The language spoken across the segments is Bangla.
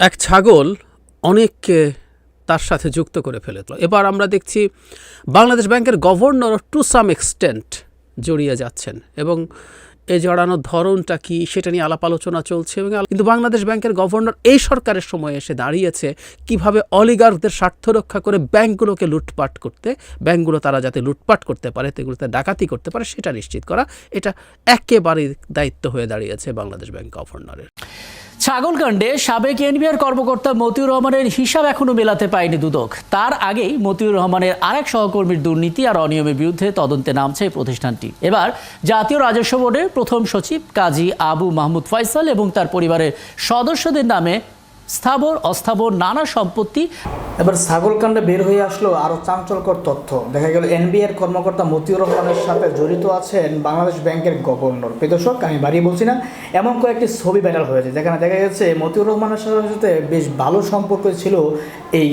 এক ছাগল অনেককে তার সাথে যুক্ত করে ফেলেছিল। এবার আমরা দেখছি বাংলাদেশ ব্যাংকের গভর্নর টু সাম এক্সটেন্ট জড়িয়ে যাচ্ছেন এবং এ জড়ানোর ধরনটা কি সেটা নিয়ে আলাপ আলোচনা চলছে এবং কিন্তু বাংলাদেশ ব্যাংকের গভর্নর এই সরকারের সময় এসে দাঁড়িয়েছে কীভাবে অলিগার্কদের স্বার্থ রক্ষা করে ব্যাংকগুলোকে লুটপাট করতে, ব্যাংকগুলো তারা যাতে লুটপাট করতে পারে সেগুলোতে ডাকাতি করতে পারে, সেটা নিশ্চিত করা, এটা একেবারেই দায়িত্ব হয়ে দাঁড়িয়েছে বাংলাদেশ ব্যাংক গভর্নরের। ছাগলকাণ্ডে সাবেক এনবিআর কর্মকর্তা মতিউর রহমানের হিসাব এখনও মেলাতে পায়নি দুদক। তার আগেই মতিউর রহমানের আরেক সহকর্মীর দুর্নীতি আর অনিয়মের বিরুদ্ধে তদন্তে নামছে এই প্রতিষ্ঠানটি। এবার জাতীয় রাজস্ব বোর্ডের প্রথম সচিব কাজী আবু মাহমুদ ফয়সাল এবং তার পরিবারের সদস্যদের নামে স্থাবর, অস্থাবর, নানা সম্পত্তি। এবার ছাগলকাণ্ডে বের হয়ে আসলো আরও চাঞ্চল্যকর তথ্য। দেখা গেল এনবিআর কর্মকর্তা মতিউর রহমানের সাথে জড়িত আছেন বাংলাদেশ ব্যাংকের গভর্নর। প্রদর্শক আমি বাড়িয়ে বলছি না, এমন কয়েকটি ছবি ভাইরাল হয়েছে, যেখানে দেখা গেছে মতিউর রহমানের সাথে সাথে বেশ ভালো সম্পর্ক ছিল এই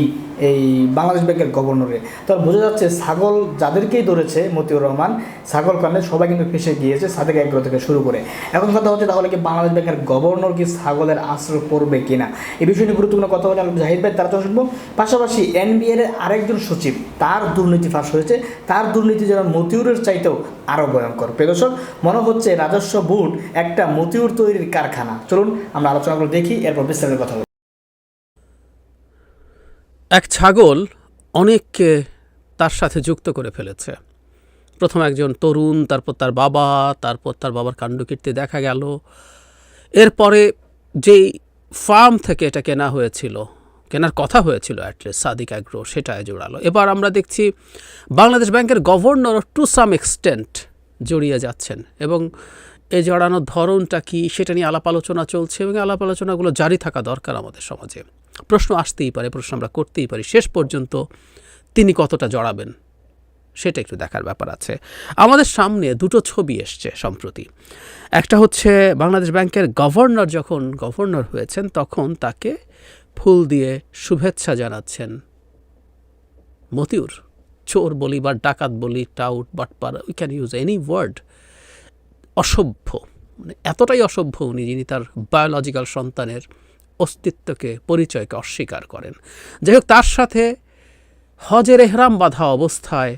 এই বাংলাদেশ ব্যাংকের গভর্নরের। তো বোঝা যাচ্ছে ছাগল যাদেরকেই ধরেছে মতিউর রহমান ছাগল কাণ্ডে সবাই কিন্তু ফেসে গিয়েছে সাদেক এগ্রো থেকে শুরু করে। এখন কথা হচ্ছে তাহলে কি বাংলাদেশ ব্যাংকের গভর্নর কি ছাগলের আশ্রয় পড়বে কিনা? এই বিষয় গুরুত্বপূর্ণ কথা বলে আলম জাহিদ ভাই, তার তো শুনব। পাশাপাশি এনবিএর আরেকজন সচিব, তার দুর্নীতি ফাঁস হয়েছে। তার দুর্নীতি যেন মতিউরের চাইতেও আরও ভয়ঙ্কর। প্রদর্শক মনে হচ্ছে রাজস্ব বোর্ড একটা মতিউর তৈরির কারখানা। চলুন, আমরা আলোচনাগুলো দেখি, এরপর বিস্তারিত কথা বলি এক ছাগল অনেককে তার সাথে যুক্ত করে ফেলেছে। প্রথম একজন তরুণ, তারপর তার বাবা, তারপর তার বাবার কাণ্ডকীর্তি দেখা গেল। এরপরে যেই ফার্ম থেকে এটা কেনা হয়েছিল, কেনার কথা হয়েছিল অ্যাটলিস্ট সাদিক অ্যাগ্রো সেটায় জোড়ালো এবার আমরা দেখছি বাংলাদেশ ব্যাংকের গভর্নর টু সাম এক্সটেন্ট জড়িয়ে যাচ্ছেন এবং এই জড়ানোর ধরনটা কি, সেটা নিয়ে আলাপ আলোচনা চলছে এবং আলাপ আলোচনাগুলো জারি থাকা দরকার আমাদের সমাজে। প্রশ্ন আসতেই পারে, প্রশ্ন আমরা করতেই পারি। শেষ পর্যন্ত তিনি কতটা জড়াবেন? সেটা একটু দেখার ব্যাপার আছে। আমাদের সামনে দুটো ছবি এসছে সম্প্রতি। একটা হচ্ছে বাংলাদেশ ব্যাংকের গভর্নর যখন গভর্নর হয়েছেন, তখন তাকে ফুল দিয়ে শুভেচ্ছা জানাচ্ছেন মতিউর। চোর বলি বা ডাকাত বলি, টাউট, বাটপার we can use any word অসভ্য। মানে এতটাই অসভ্য উনি যিনি তার বায়োলজিক্যাল সন্তানের অস্তিত্বকে, পরিচয়কে অস্বীকার করেন। যাই হোক, তার সাথে হজের এহরাম বাঁধা অবস্থায়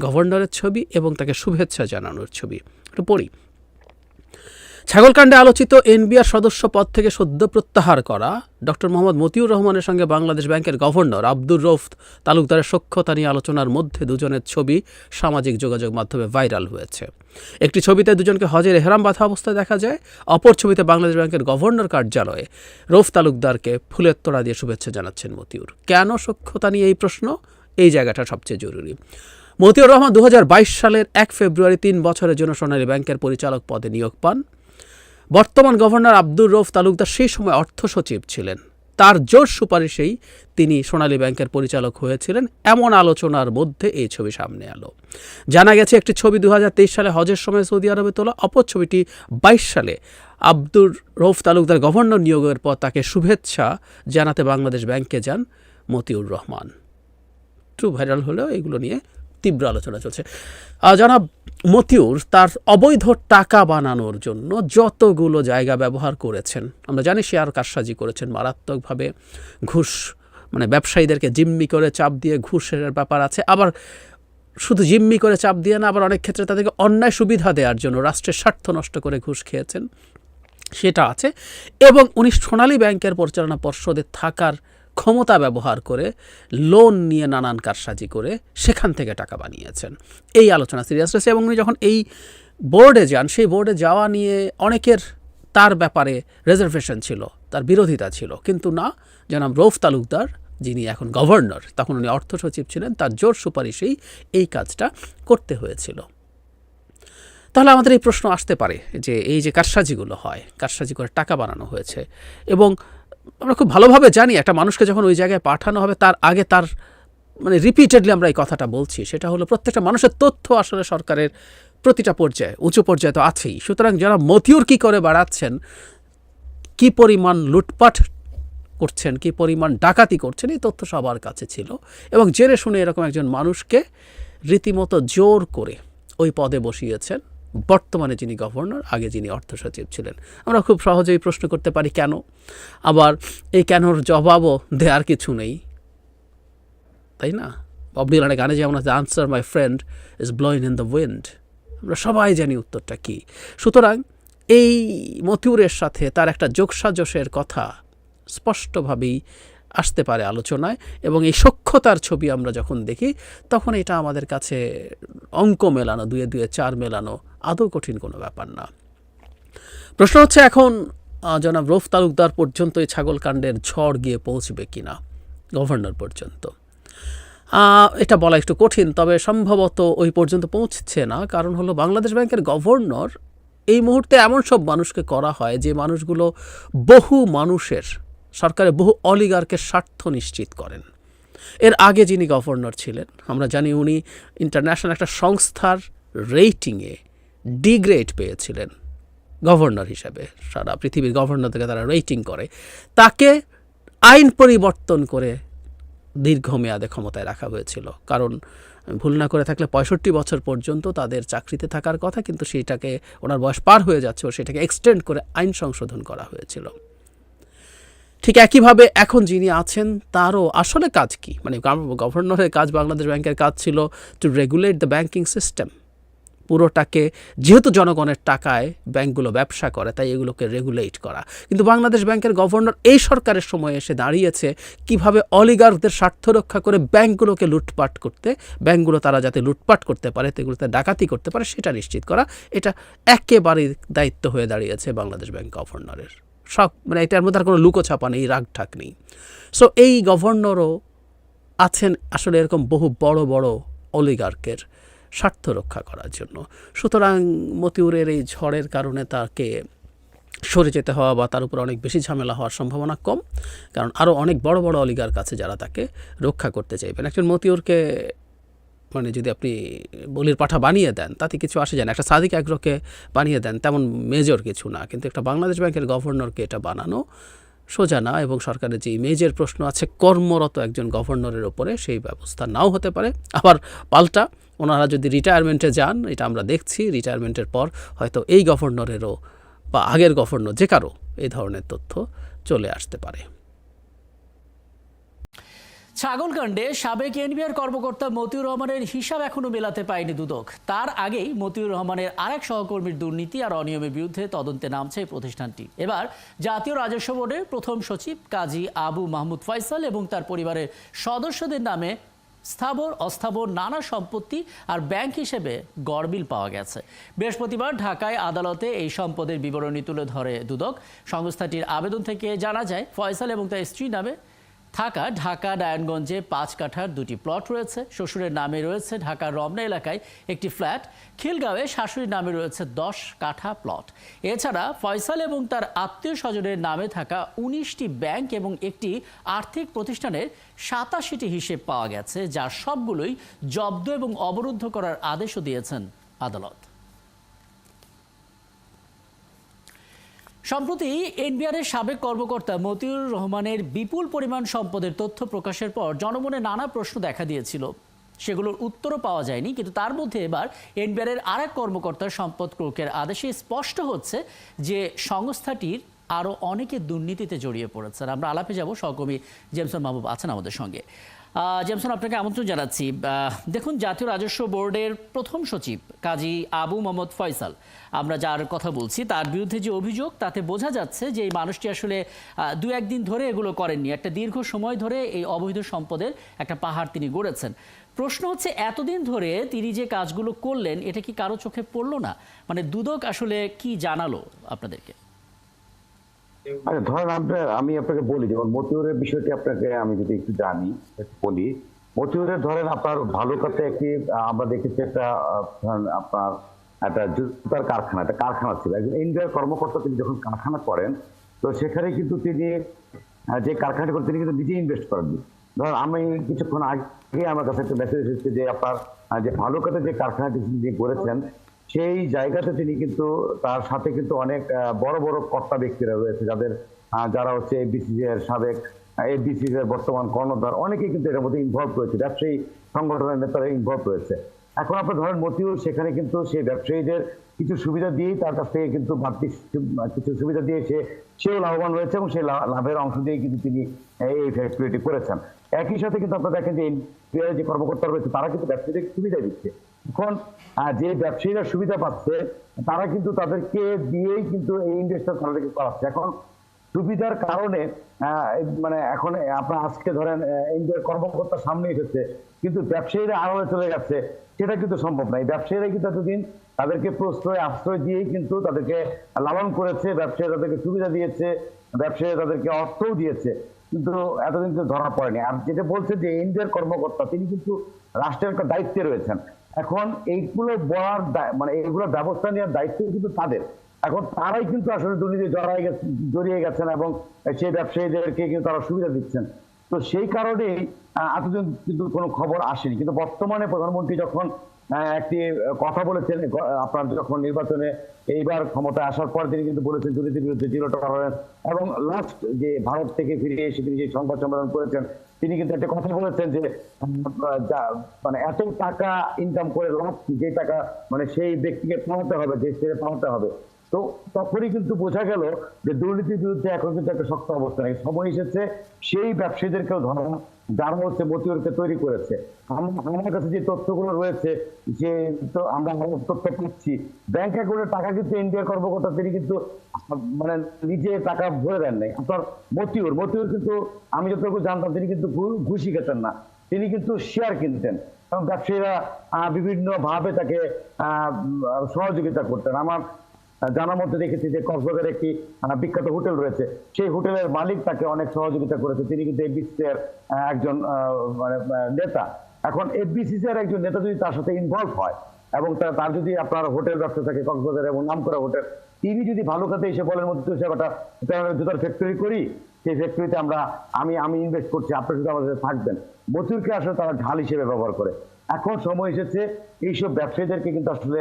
গভর্নরের ছবি এবং তাকে শুভেচ্ছা জানানোর ছবি। একটু পড়ি। ছাগলকাণ্ডে আলোচিত এনবিআর সদস্য পদ থেকে সদ্য প্রত্যাহার করা ডক্টর মোহাম্মদ মতিউর রহমানের সঙ্গে বাংলাদেশ ব্যাংকের গভর্নর আব্দুর রৌফ তালুকদারের সখ্যতা নিয়ে আলোচনার মধ্যে দুজনের ছবি সামাজিক যোগাযোগ মাধ্যমে ভাইরাল হয়েছে। একটি ছবিতে দুজনকে হজের এহরাম বাঁধা অবস্থায় দেখা যায়। অপর ছবিতে বাংলাদেশ ব্যাংকের গভর্নর কার্যালয়ে রৌফ তালুকদারকে ফুলের তোড়া দিয়ে শুভেচ্ছা জানাচ্ছেন মতিউর। কেন সখ্যতা নিয়ে এই প্রশ্ন? এই জায়গাটা সবচেয়ে জরুরি। মতিউর রহমান দু হাজার বাইশ সালের এক ফেব্রুয়ারি তিন বছরের জন্য সোনালী ব্যাংকের পরিচালক পদে নিয়োগ পান। বর্তমান গভর্নর আব্দুর রৌফ তালুকদার সেই সময় অর্থ সচিব ছিলেন। তার জোর সুপারিশেই তিনি সোনালী ব্যাংকের পরিচালক হয়েছিলেন, এমন আলোচনার মধ্যে এই ছবি সামনে এলো। জানা গেছে, একটি ছবি দু হাজার তেইশ সালে হজের সময় সৌদি আরবে তোলা, অপর ছবিটি বাইশ সালে আব্দুর রৌফ তালুকদার গভর্নর নিয়োগের পর তাকে শুভেচ্ছা জানাতে বাংলাদেশ ব্যাংকে যান মতিউর রহমান। ট্রু ভাইরাল হলেও এগুলো নিয়ে তীব্র আলোচনা চলছে। জনাব মতিউর, তার অবৈধ টাকা বানানোর জন্য যতগুলো জায়গা ব্যবহার করেছেন, আমরা জানি সে শেয়ার কারসাজি করেছেন, মারাত্মকভাবে ঘুষ মানে ব্যবসায়ীদেরকে জিম্মি করে চাপ দিয়ে ঘুষের ব্যাপার আছে, আবার শুধু জিম্মি করে চাপ দিয়ে না, আবার অনেক ক্ষেত্রে তাদেরকে অন্যায় সুবিধা দেওয়ার জন্য রাষ্ট্রের স্বার্থ নষ্ট করে ঘুষ খেয়েছেন। সেটা আছে এবং উনি সোনালী ব্যাংকের পরিচালনা পর্ষদে থাকার ক্ষমতা ব্যবহার করে লোন নিয়ে নানান কারসাজি করে সেখান থেকে টাকা বানিয়েছেন। এই আলোচনা সিরিয়াস রয়েছে এবং উনি যখন এই বোর্ডে যান, সেই বোর্ডে যাওয়া নিয়ে অনেকের তার ব্যাপারে রেজার্ভেশন ছিল, তার বিরোধিতা ছিল। কিন্তু না, জনাব রৌফ তালুকদার, যিনি এখন গভর্নর তখন উনি অর্থ সচিব ছিলেন, তার জোর সুপারিশেই এই কাজটা করতে হয়েছিল। তাহলে আমাদের এই প্রশ্ন আসতে পারে যে, এই যে কারসাজিগুলো হয়, কারসাজি করে টাকা বানানো হয়েছে এবং আমরা খুব ভালোভাবে জানি একটা মানুষকে যখন ওই জায়গায় পাঠানো হবে, তার আগে তার মানে রিপিটেডলি আমরা এই কথাটা বলছি। সেটা হলো প্রত্যেকটা মানুষের তথ্য আসলে সরকারের প্রতিটা পর্যায়ে, উঁচু পর্যায়ে তো আছেই। সুতরাং যারা মতিউর কী করে বাড়াচ্ছেন, কি পরিমাণ লুটপাট করছেন, কি পরিমাণ ডাকাতি করছেন, এই তথ্য সবার কাছে ছিল। এবং জেনে শুনে এরকম একজন মানুষকে রীতিমতো জোর করে ওই পদে বসিয়েছেন। বর্তমানে যিনি গভর্নর, আগে যিনি অর্থ সচিব ছিলেন। আমরা খুব সহজেই প্রশ্ন করতে পারি, কেন? আবার এই কেনর জবাবও দেওয়ার কিছু নেই। তাই না? বব ডিলানের গানে যেমন আছে answer my friend is blowing in the wind আমরা সবাই জানি উত্তরটা কী। সুতরাং এই মতিউরের সাথে তার একটা যোগসাজশের কথা স্পষ্টভাবেই আসতে পারে আলোচনায় এবং এই সক্ষতার ছবি আমরা যখন দেখি, তখন এটা আমাদের কাছে অঙ্ক মেলানো, দুয়ে দুয়ে চার মেলানো আদৌ কঠিন কোনো ব্যাপার না। প্রশ্ন হচ্ছে এখন জনাব রফ তালুকদার পর্যন্ত এই ছাগল কাণ্ডের ঝড় গিয়ে পৌঁছবে কিনা? গভর্নর পর্যন্ত। এটা বলা একটু কঠিন, তবে সম্ভবত ওই পর্যন্ত পৌঁছছে না। কারণ হলো বাংলাদেশ ব্যাংকের গভর্নর এই মুহূর্তে এমন সব মানুষকে করা হয় যে মানুষগুলো বহু মানুষের সরকারের বহু অলিগারকে স্বার্থ নিশ্চিত করেন। এর আগে যিনি গভর্নর ছিলেন, আমরা জানি উনি ইন্টারন্যাশনাল একটা সংস্থার রেটিংয়ে ডিগ্রেড পেয়েছিলেন গভর্নর হিসাবে। সারা পৃথিবীর গভর্নরদেরকে তারা রেটিং করে। তাকে আইন পরিবর্তন করে দীর্ঘমেয়াদে ক্ষমতায় রাখা হয়েছিল। কারণ, ভুল না করে থাকলে পঁয়ষট্টি বছর পর্যন্ত তাদের চাকরিতে থাকার কথা, কিন্তু সেইটাকে ওনার বয়স পার হয়ে যাচ্ছে সেটাকে এক্সটেন্ড করে আইন সংশোধন করা হয়েছিল। ঠিক একইভাবে এখন যিনি আছেন, তারও আসলে কাজ কি? মানে গভর্নরের কাজ, বাংলাদেশ ব্যাংকের কাজ ছিল to regulate the banking system পুরোটাকে, যেহেতু জনগণের টাকায় ব্যাংকগুলো ব্যবসা করে, তাই এগুলোকে রেগুলেট করা। কিন্তু বাংলাদেশ ব্যাংকের গভর্নর এই সরকারের সময় এসে দাঁড়িয়েছে, কীভাবে অলিগারদের স্বার্থ রক্ষা করে ব্যাংকগুলোকে লুটপাট করতে, ব্যাংকগুলো তারা যাতে লুটপাট করতে পারে সেগুলোতে ডাকাতি করতে পারে, সেটা নিশ্চিত করা, এটা একেবারেই দায়িত্ব হয়ে দাঁড়িয়েছে বাংলাদেশ ব্যাংক গভর্নরের। সব মানে এটার মধ্যে আর কোনো লুকোছাপা নেই, রাগ ঠাক নেই। সো এই গভর্নরও আছেন আসলে এরকম বহু বড় বড় অলিগার্কের স্বার্থ রক্ষা করার জন্য। সুতরাং মতিউরের এই ঝড়ের কারণে তাকে সরে যেতে হওয়া বা তার উপর অনেক বেশি ঝামেলা হওয়ার সম্ভাবনা কম, কারণ আরও অনেক বড় বড় অলিগার কাছে যারা তাকে রক্ষা করতে চাইবেন। একজন মতিউরকে মানে যদি আপনি বলির পাঠা বানিয়ে দেন, তাতে কিছু আসে যায় না। একটা সাদিক আগ্রহকে বানিয়ে দেন, তেমন মেজর কিছু না। কিন্তু একটা বাংলাদেশ ব্যাংকের গভর্নরকে এটা বানানো সোজা না এবং সরকারের যে ইমেজের প্রশ্ন আছে, কর্মরত একজন গভর্নরের ওপরে সেই ব্যবস্থা নাও হতে পারে। আবার পাল্টা, ওনারা যদি রিটায়ারমেন্টে যান, এটা আমরা দেখছি রিটায়ারমেন্টের পর হয়তো এই গভর্নরেরও বা আগের গভর্নর যে কারও, এই ধরনের তথ্য চলে আসতে পারে। ছাগলকাণ্ডে সাবেক এনবিআর কর্মকর্তা মতিউর রহমানের হিসাব এখনও মেলাতে পায়নি দুদক। তার আগেই মতিউর রহমানের আরেক সহকর্মীর দুর্নীতি আর অনিয়মের বিরুদ্ধে তদন্তে নামছে এই প্রতিষ্ঠানটি। এবার জাতীয় রাজস্ব বোর্ডের প্রথম সচিব কাজী আবু মাহমুদ ফয়সাল এবং তার পরিবারের সদস্যদের নামে স্থাবর, অস্থাবর নানা সম্পত্তি আর ব্যাংক হিসেবে গড়বিল পাওয়া গেছে। বৃহস্পতিবার ঢাকায় আদালতে এই সম্পদের বিবরণী তুলে ধরে দুদক। সংস্থাটির আবেদন থেকে জানা যায়, ফয়সাল এবং তার স্ত্রী নামে থাকা ঢাকা, নারায়ণগঞ্জে পাঁচ কাঠার দুটি প্লট রয়েছে। শ্বশুরের নামে রয়েছে ঢাকার রমনা এলাকায় একটি ফ্ল্যাট খিলগাঁওয়ে শাশুড়ির নামে রয়েছে দশ কাঠা প্লট এছাড়া ফয়সাল এবং তার আত্মীয় স্বজনের নামে থাকা উনিশটি ব্যাংক এবং একটি আর্থিক প্রতিষ্ঠানের সাতাশিটি হিসেব পাওয়া গেছে যার সবগুলোই জব্দ এবং অবরুদ্ধ করার আদেশও দিয়েছেন আদালত। সম্প্রতি এনবিআরের সাবেক কর্মকর্তা মতিউর রহমানের বিপুল পরিমাণ সম্পদের তথ্য প্রকাশের পর জনমনে নানা প্রশ্ন দেখা দিয়েছিল। সেগুলোর উত্তরও পাওয়া যায়নি, কিন্তু তার মধ্যে এবার এনবিআরের আরেক কর্মকর্তার সম্পদ ক্রোকের আদেশে স্পষ্ট হচ্ছে যে সংস্থাটির আরও অনেকে দুর্নীতিতে জড়িয়ে পড়েছেন। আমরা আলাপে যাব সহকর্মী জেমসন মাহবুব আছেন আমাদের সঙ্গে। জেমসন, আপনাকে আমন্ত্রণ জানাচ্ছি। দেখুন, জাতীয় রাজস্ব বোর্ডের প্রথম সচিব কাজী আবু মোহাম্মদ ফয়সাল। আমরা যার কথা বলছি, তার বিরুদ্ধে যে অভিযোগ, তাতে বোঝা যাচ্ছে যে এই মানুষটি আসলে দু একদিন ধরে এগুলো করেননি। একটা দীর্ঘ সময় ধরে এই অবৈধ সম্পদের একটা পাহাড় তিনি গড়েছেন। প্রশ্ন হচ্ছে, এতদিন ধরে তিনি যে কাজগুলো করলেন, এটা কি কারও চোখে পড়ল না? মানে দুদক আসলে কি জানালো আপনাদেরকে? আচ্ছা ধরেন আপনার, আমি আপনাকে বলি, যেমন মতিউরের বিষয়টি আপনাকে আমি যদি একটু জানি বলি। মতিউরের ধরেন আপনার ভালো কাছে একটি আমরা দেখেছি একটা আপনার একটা জুতার কারখানা, একটা কারখানা ছিল। একজন ইন্ডিয়ার কর্মকর্তা তিনি যখন কারখানা করেন, তো সেখানে কিন্তু তিনি যে কারখানাটি করেন, তিনি কিন্তু নিজে ইনভেস্ট করেননি। ধরেন আমি কিছুক্ষণ আগে আমার কাছে একটা মেসেজ এসেছে যে আপনার যে ভালো কাছে যে কারখানাটি তিনি করেছেন সেই জায়গাতে তিনি কিন্তু তার সাথে কিন্তু অনেক বড় বড় কর্তা ব্যক্তিরা রয়েছে যাদের যারা হচ্ছে এবিসিসি এর সাবেক এবিসিসি এর বর্তমান কর্ণধার। অনেকেই কিন্তু এর মধ্যে ইনভলভ রয়েছে, ব্যবসায়ী সংগঠনের নেতারা ইনভলভ রয়েছে। এখন আপনার ধরেন মতিউর, সেখানে কিন্তু সেই ব্যবসায়ীদের কিছু সুবিধা দিয়েই তার কাছ থেকে কিন্তু বাড়তি কিছু সুবিধা দিয়ে সে, সেও লাভবান রয়েছে এবং সেই লাভের অংশ দিয়ে কিন্তু তিনি এই ফ্যাক্টরিটি করেছেন। একই সাথে কিন্তু আপনারা দেখেন যে যে কর্মকর্তা রয়েছে, তারা কিন্তু ব্যবসায়ীদের সুবিধা দিচ্ছে। এখন আহ, যে ব্যবসায়ীরা সুবিধা পাচ্ছে তারা কিন্তু তাদেরকে দিয়েই কিন্তু এই ইন্ডাস্ট্রি তাদেরকে করাচ্ছে এখন সুবিধার কারণে মানে এখন আপনার আজকে ধরেন ইন্ডিয়ার কর্মকর্তা সামনে এসেছে কিন্তু ব্যবসায়ীরা আড়ালে চলে গেছে সেটা কিন্তু সম্ভব নয়। ব্যবসায়ীরা কিন্তু এতদিন তাদেরকে প্রশ্রয় আশ্রয় দিয়েই কিন্তু তাদেরকে লালন করেছে ব্যবসায়ী তাদেরকে সুবিধা দিয়েছে ব্যবসায়ী তাদেরকে অর্থও দিয়েছে কিন্তু এতদিন কিন্তু ধরা পড়েনি। আর যেটা বলছে যে ইন্ডিয়ার কর্মকর্তা তিনি কিন্তু রাষ্ট্রের দায়িত্বে রয়েছেন। এখন এইগুলো বলার মানে এইগুলো ব্যবস্থা নেওয়ার দায়িত্ব কিন্তু তাদের। এখন তারাই কিন্তু আসলে দুর্নীতি জড়াই গেছে, জড়িয়ে গেছেন এবং সেই ব্যবসায়ীদেরকে কিন্তু তারা সুবিধা দিচ্ছেন। তো সেই কারণেই এতদিন কিন্তু কোনো খবর আসেনি। কিন্তু বর্তমানে প্রধানমন্ত্রী যখন একটি কথা বলেছেন আপনার যখন নির্বাচনে এইবার ক্ষমতায় আসার পর তিনি কিন্তু বলেছেন দুর্নীতির বিরুদ্ধে জিরো টলারেন্স এবং লাস্ট যে ভারত থেকে ফিরে এসে তিনি যে সংবাদ সম্মেলন করেছেন তিনি কিন্তু একটা কথা বলেছেন যে যা- মানে এত টাকা ইনকাম করে লাভ? যে টাকা মানে সেই ব্যক্তিকে পাওয়াতে হবে দেশ ছেড়ে পাওয়াতে হবে তো তখনই কিন্তু বোঝা গেল যে দুর্নীতির বিরুদ্ধে এখন কিন্তু একটা শক্ত অবস্থা নেই সময় এসেছে, সেই ব্যবসায়ীদেরকেও ধরা যারা হচ্ছে মতিউরকে তৈরি করেছে। আমার কাছে যে তথ্যগুলো রয়েছে, যে তো আমরা তথ্য পাচ্ছি ব্যাংক অ্যাকাউন্টে টাকা কিন্তু ইন্ডিয়ার কর্মকর্তা তিনি কিন্তু মানে নিজে টাকা ভরে দেন নাই। আপনার মতিউর মতিউর কিন্তু আমি যতটুকু জানতাম, তিনি কিন্তু ঘুষি খেতেন না। তিনি কিন্তু শেয়ার কিনতেন। এবং ব্যবসায়ীরা বিভিন্ন ভাবে তাকে সহযোগিতা করতেন। আমার জানার মধ্যে দেখেছি যে কক্সবাজারে একটি বিখ্যাত হোটেল রয়েছে। সেই হোটেলের মালিক তাকে অনেক সহযোগিতা করেছে। তিনি কিন্তু এফবিসি একজন মানে নেতা। এখন এফবিসিসি এর একজন নেতা যদি তার সাথে ইনভলভ হয় এবং তার যদি আপনার হোটেল ব্যবসা থাকে, কক্সবাজারে এবং নাম করা হোটেল, তিনি যদি ভালো কাজে এসে বলেন মধ্যে একটা জুতার ফ্যাক্টরি করি, সেই ফ্যাক্টরিতে আমরা, আমি আমি ইনভেস্ট করছি আপনার শুধু আমাদের থাকবেন। মজুরকে আসলে তারা ঢাল হিসেবে ব্যবহার করে। এখন সময় এসেছে এইসব ব্যবসায়ীদেরকে কিন্তু আসলে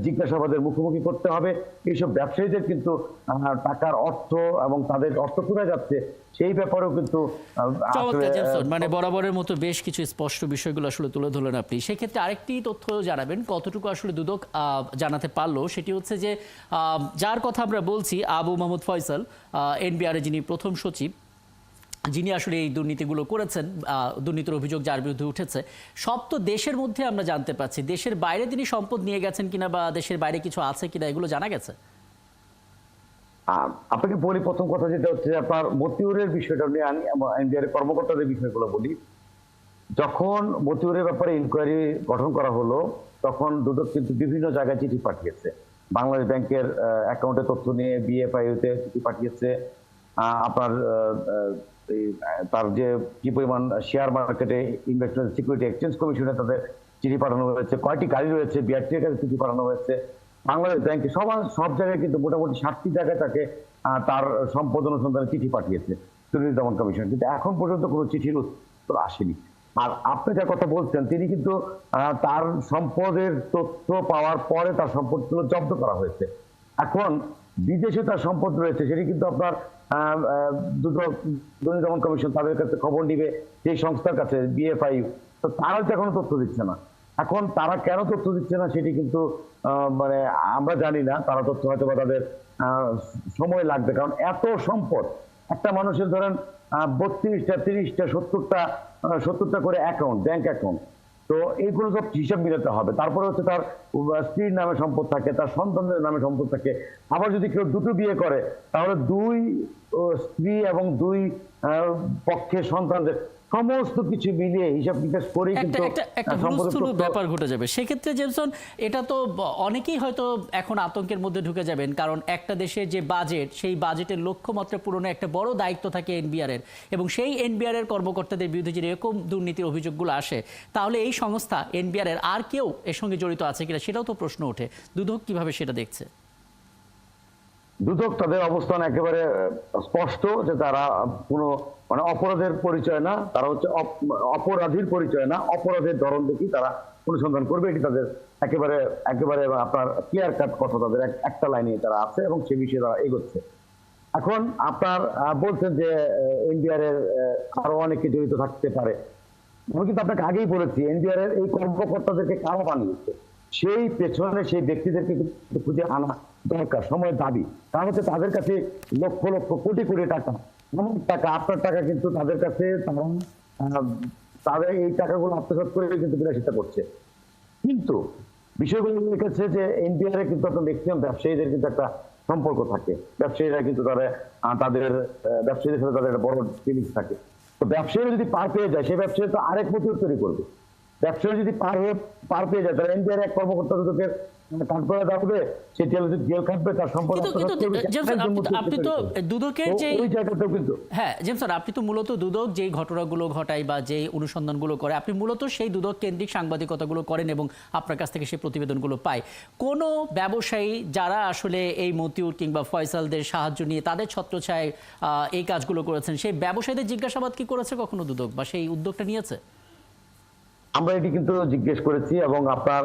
জিজ্ঞাসাবাদের মুখোমুখি করতে হবে। এইসব ব্যবসায়ীদের কিন্তু টাকার অর্থ এবং তাদের অর্থ কোথায় যাচ্ছে সেই ব্যাপারেও কিন্তু মানে বরাবরের মতো বেশ কিছু স্পষ্ট বিষয়গুলো আসলে তুলে ধরলেন আপনি। সেক্ষেত্রে আরেকটি তথ্য জানাবেন কতটুকু আসলে দুদক আহ, জানাতে পারল সেটি হচ্ছে যে আহ, যার কথা আমরা বলছি আবু মোহাম্মদ ফয়সাল এনবিআর যিনি প্রথম সচিব যিনি আসলে এই দুর্নীতিগুলো করেছেন দুর্নীতির অভিযোগ যার বিরুদ্ধে উঠেছে, সব তো দেশের মধ্যে আমরা জানতে পারছি। দেশের বাইরে তিনি সম্পদ নিয়ে গেছেন কিনা বা দেশের বাইরে কিছু আছে কিনা, এগুলো জানা গেছে? আপনাকে বলি প্রথম কথা যেটা হচ্ছে আপনার মতিউরের বিষয়টা নিয়ে আনি এনবিআর কর্মকর্তাদের বিষয়গুলো বলি। যখন মতিউরের ব্যাপারে ইনকোয়ারি গঠন করা হলো, তখন দুদক কিন্তু বিভিন্ন জায়গায় চিঠি পাঠিয়েছে। বাংলাদেশ ব্যাংকের অ্যাকাউন্টে তথ্য নিয়ে বিএফআইতে চিঠি পাঠিয়েছে। আপনার তার যে কি পরিমাণ শেয়ার মার্কেটে ইনভেস্টমেন্ট সিকিউরিটি এক্সচেঞ্জ কমিশনে তাদের চিঠি পাঠানো হয়েছে, কয়টি গাড়ি রয়েছে বিআরটির কাছে চিঠি পাঠানো হয়েছে, বাংলাদেশ ব্যাংকে সব সব জায়গায় কিন্তু মোটামুটি সাতটি জায়গায় তাকে তার সম্পদ অনুসন্ধানে চিঠি পাঠিয়েছে দুর্নীতি দমন কমিশন কিন্তু এখন পর্যন্ত কোনো চিঠির উত্তর আসেনি। আর আপনি যা কথা বলছেন, তিনি কিন্তু তার সম্পদের তথ্য পাওয়ার পরে তার সম্পদগুলো জব্দ করা হয়েছে। এখন বিদেশে তার সম্পদ রয়েছে, সেটি কিন্তু আপনার দুর্নীতি দমন কমিশন তাদের কাছে খবর নিবে যে সংস্থার কাছে বিএফআই তো তারা তো এখনও তথ্য দিচ্ছে না। এখন তারা কেন তথ্য দিচ্ছে না সেটি কিন্তু মানে আমরা জানি না। তারা তথ্য হয়তো বা তাদের সময় লাগবে। কারণ এত সম্পদ, একটা মানুষের ধরেন বত্রিশটা, তিরিশটা, সত্তরটা সত্তরটা করে অ্যাকাউন্ট ব্যাংক অ্যাকাউন্ট তো এইগুলো সব হিসাব মিলাতে হবে। তারপরে হচ্ছে তার স্ত্রীর নামে সম্পদ থাকে, তার সন্তানদের নামে সম্পদ থাকে। আবার যদি কেউ দুটো বিয়ে করে, তাহলে দুই স্ত্রী এবং দুই পক্ষের সন্তানদের সমস্ত কিছু মিলিয়ে হিসাব নিকাশ করে কিন্তু একটা হুলস্থুল ব্যাপার ঘটে যাবে। সেক্ষেত্রে জেমসন এটা তো অনেকেই হয়তো এখন আতঙ্কের মধ্যে ঢুকে যাবেন কারণ একটা দেশের যে বাজেট সেই বাজেটের লক্ষ্যমাত্রা পূরণে একটা বড় দায়িত্ব থাকে এনবিআর এর এবং সেই এনবিআর এর কর্মকর্তাদের বিরুদ্ধে যদি এরকম দুর্নীতির অভিযোগগুলো আসে তাহলে এই সংস্থা এনবিআর এর আর কেউ এর সঙ্গে জড়িত আছে কিনা সেটাও তো প্রশ্ন ওঠে। দুদক কীভাবে সেটা দেখছে? দুদক তাদের অবস্থান একেবারে স্পষ্ট যে তারা কোনো মানে অপরাধের পরিচয় না, তারা হচ্ছে অপরাধীর পরিচয় না, অপরাধের ধরন দেখি তারা অনুসন্ধান করবে এটি তাদের একেবারে একেবারে আপনার ক্লিয়ার কাট কথা তাদের একটা লাইনে তারা আছে এবং সে বিষয়ে তারা এগোচ্ছে। এখন আপনার বলছেন যে এনডিআর এর আরও অনেকে জড়িত থাকতে পারে। আমি কিন্তু আপনাকে আগেই বলেছি এনবিআর এর এই কর্মকর্তাদেরকে কারা বানিয়েছে? সেই পেছনে সেই ব্যক্তিদেরকে কিন্তু খুঁজে আনা দরকার, সময়ের দাবি। কারণ হচ্ছে তাদের কাছে লক্ষ লক্ষ কোটি কোটি টাকা। এমন টাকা, আপনার টাকা কিন্তু তাদের কাছে তারা তাদের এই টাকাগুলো আত্মসাৎ করে কিন্তু বিলাসিতা করছে। কিন্তু বিষয়গুলো লিখেছে যে এনপিআর এ কিন্তু আপনার ম্যাক্সিমাম ব্যবসায়ীদের কিন্তু একটা সম্পর্ক থাকে। ব্যবসায়ীরা কিন্তু তারা তাদের ব্যবসায়ীদের সাথে তাদের একটা বড় ফিলিংস থাকে। তো ব্যবসায়ী যদি পার পেয়ে যায়, সেই ব্যবসায়ী তো আরেক মতিউর তৈরি করবে। ব্যবসায়ী যদি পার হয়ে পার পেয়ে যায় তাহলে এনপিআর এক কর্মকর্তা কাঠগড়ে জেল খাটবে তার সম্পদ আপনি তো-। দুদকের যে ওই জায়গাতেও কিন্তু। হ্যাঁ জেমস স্যার আপনি তো মূলত দুদক যেই ঘটনাগুলো ঘটায় বা যে অনুসন্ধানগুলো করে আপনি মূলত সেই দুদক কেন্দ্রিক সাংবাদিকতাগুলো করেন এবং আপনার কাছ থেকে সেই প্রতিবেদনগুলো পায়। কোনো ব্যবসায়ী যারা আসলে এই মতিউর কিংবা ফয়সালদের সাহায্য নিয়ে তাদের ছত্রছায় আহ, এই কাজগুলো করেছেন সেই ব্যবসায়ীদের জিজ্ঞাসাবাদ কি করেছে কখনো দুদক বা সেই উদ্যোগটা নিয়েছে? আমরা এটি কিন্তু জিজ্ঞেস করেছি এবং আপনার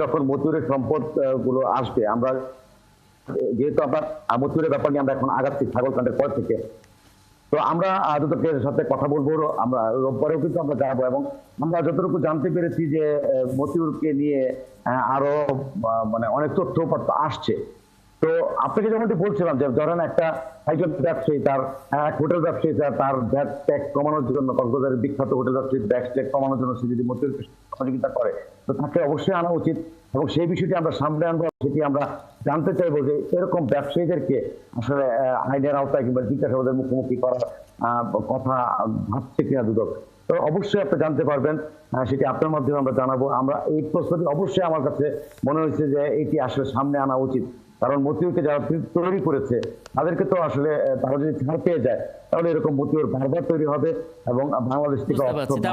যখন মতুরের সম্পদগুলো আসবে, আমরা, যেহেতু আপনার মতুরের ব্যাপার নিয়ে আমরা এখন আগাচ্ছি ছাগলকাণ্ডের পর থেকে, তো আমরা দুদকের সাথে কথা বলব, আমরা রোববারেও কিন্তু আমরা যাব এবং আমরা যতটুকু জানতে পেরেছি যে মতিউরকে নিয়ে আরও মানে অনেক তথ্য আসছে। তো আপনাকে যেমনটি বলছিলাম যে ধরেন একটা একজন ব্যবসায়ী, তার এক হোটেল ব্যবসায়ী, তার তার ভ্যাট ট্যাক্স কমানোর জন্য, কক্সবাজারের বিখ্যাত হোটেল ব্যবসায়ী ট্যাক্স ট্যাক্স কমানোর জন্য সে যদি মতিউরকে সহযোগিতা করে। তো তাকে অবশ্যই আনা উচিত এবং সেই বিষয়টি আমরা সামনে আনব, সেটি আমরা জানতে চাইব যে এরকম ব্যবসায়ীদেরকে আসলে আইনের আওতায় কিংবা জিজ্ঞাসাবাদের মুখোমুখি করার কথা ভাবছে কিনা দুদক? তো অবশ্যই আপনি জানতে পারবেন সেটি আপনার মাধ্যমে আমরা জানাব। আমরা এই প্রশ্নটি অবশ্যই আমার কাছে মনে হয়েছে যে এটি আসলে সামনে আনা উচিত। কারণ মতিউরকে যারা তৈরি করেছে তাদেরকে তো আসলে তারা যদি ছাড় পেয়ে যায় তাহলে এরকম মতিউর বারবার তৈরি হবে এবং বাংলাদেশ থেকে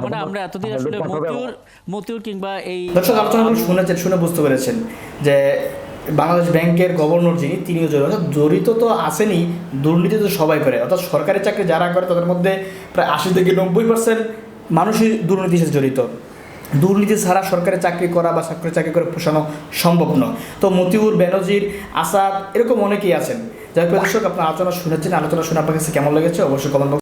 মানে আমরা এতদিন আসলে মতিউর মতিউর কিংবা এই দর্শক আলোচনাগুলো শুনেছেন শুনে বুঝতে পেরেছেন যে বাংলাদেশ ব্যাংকের গভর্নর যিনি তিনিও জড়িত। অর্থাৎ জড়িত তো আসেনি দুর্নীতি তো সবাই করে। অর্থাৎ সরকারি চাকরি যারা করে তাদের মধ্যে প্রায় আশি থেকে নব্বই পার্সেন্ট মানুষই দুর্নীতির সাথে জড়িত। দুর্নীতি ছাড়া সরকারি চাকরি করা বা সরকারি চাকরি করে পোষানো সম্ভব নয়। তো মতিউর ব্যানার্জির আসাদ, এরকম অনেকেই আছেন। যাই হোক, দর্শক, আপনার আলোচনা শুনেছেন। আলোচনা শুনে আপনার কাছে কেমন লেগেছে? অবশ্যই কমেন্ট